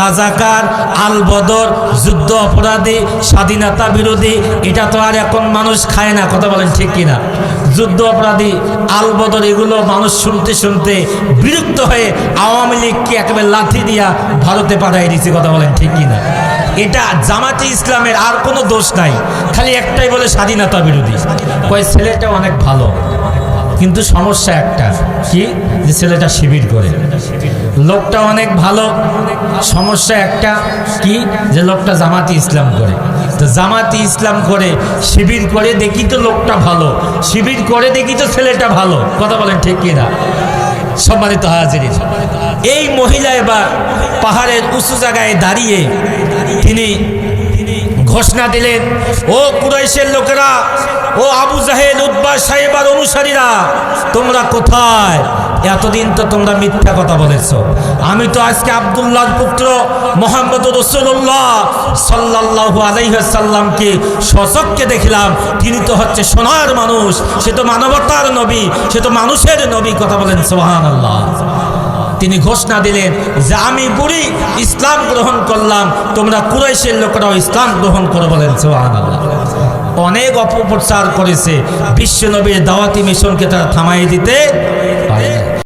রাজাকার আল বদর যুদ্ধ অপরাধী, স্বাধীনতা বিরোধী, এটা তো আর এখন মানুষ খায় না, কথা বলেন ঠিক কিনা? যুদ্ধ অপরাধী আল বদর এগুলো মানুষ শুনতে শুনতে বিরক্ত হয়ে আওয়ামী লীগকে একেবারে লাথি দিয়া ভারতে পাঠাই দিচ্ছে কথা বলেন ঠিক কিনা? এটা জামাতে ইসলামের আর কোনো দোষ নাই, খালি একটাই বলে স্বাধীনতা বিরোধী। কয়, ছেলেটা অনেক ভালো, কিন্তু সমস্যা একটা, কি? যে ছেলেটা শিবির করে। লোকটা অনেক ভালো সমস্যা একটা কি? যে লোকটা জামাতি ইসলাম করে। তো জামাতি ইসলাম করে, শিবির করে দেখি তো লোকটা ভালো। শিবির করে দেখি তো ছেলেটা ভালো। কথা বলেন ঠিক কিনা? সম্মানিত হাজির এই মহিলা এবার পাহাড়ের উঁচু জায়গায় দাঁড়িয়ে তিনি ঘোষণা দিলেন, ও কুরাইশের লোকেরা, ও আবু জাহেদ উদ্বা সাহেবার অনুসারীরা, তোমরা কোথায়? এতদিন তো তোমরা মিথ্যা কথা বলেছ। আমি তো আজকে আবদুল্লাহর পুত্র মোহাম্মদ রসুল্লাহ সাল্লাহ আলাইসাল্লামকে সচককে দেখলাম। তিনি তো হচ্ছে সোনার মানুষ, সে তো মানবতার নবী, সে তো মানুষের নবী কথা বলেন সোহান আল্লাহ তিনি ঘোষণা দিলেন যে আমি বুড়ি, ইসলাম গ্রহণ করলাম, তোমরা কুরাইশের লোকেরাও ইসলাম গ্রহণ করে বলেন সোহান আল্লাহ অনেক অপপ্রচার করেছে বিশ্ব নবীর দাওয়াতি মিশনকে তারা থামাই দিতে পারে